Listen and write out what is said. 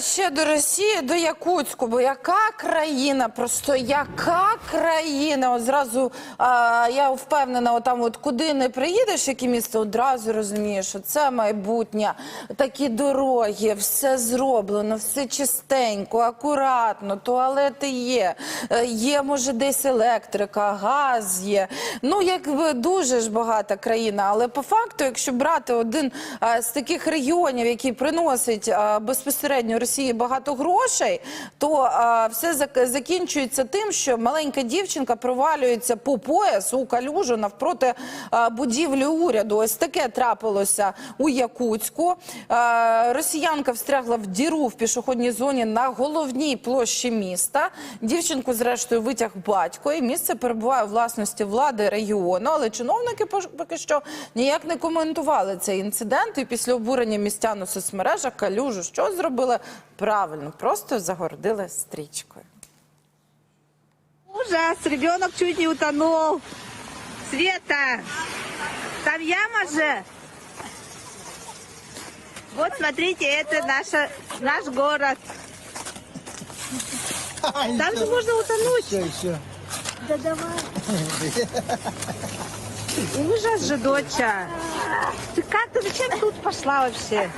ще до Росії, до Якутську, бо яка країна, просто яка країна. А, я впевнена, отам, от куди не приїдеш, яке місце, одразу розумієш, що це майбутнє, такі дороги, все зроблено, все чистенько, акуратно, туалети є, е, є, може, десь електрика, газ є. Ну, якби дуже ж багата країна. Але по факту, якщо брати один е, з таких регіонів, який приносить е, безпосередньо Росії багато грошей, то все закінчується тим, що маленька дівчинка провалюється по пояс у калюжу навпроти е, будівлі уряду. Ось таке трапилося у Якутську. Е, Росіянка встрягла в діру в пішохідній зоні на головній площі міста. Дівчинку, зрештою, витяг батько, і місце перебуває у власності влади регіону. Але чиновники поки що ніяк не коментували цей інцидент. І після обурення містян у соцмережах калюжу що зробили правильно, просто загородили стрічкою. Ужас, ребенок чуть не утонул. Света, там яма же. Вот смотрите, это наша, наш город. Там же можно утонуть. Все, все. Да давай. Ужас же, доча. Ты как ты зачем тут пошла вообще?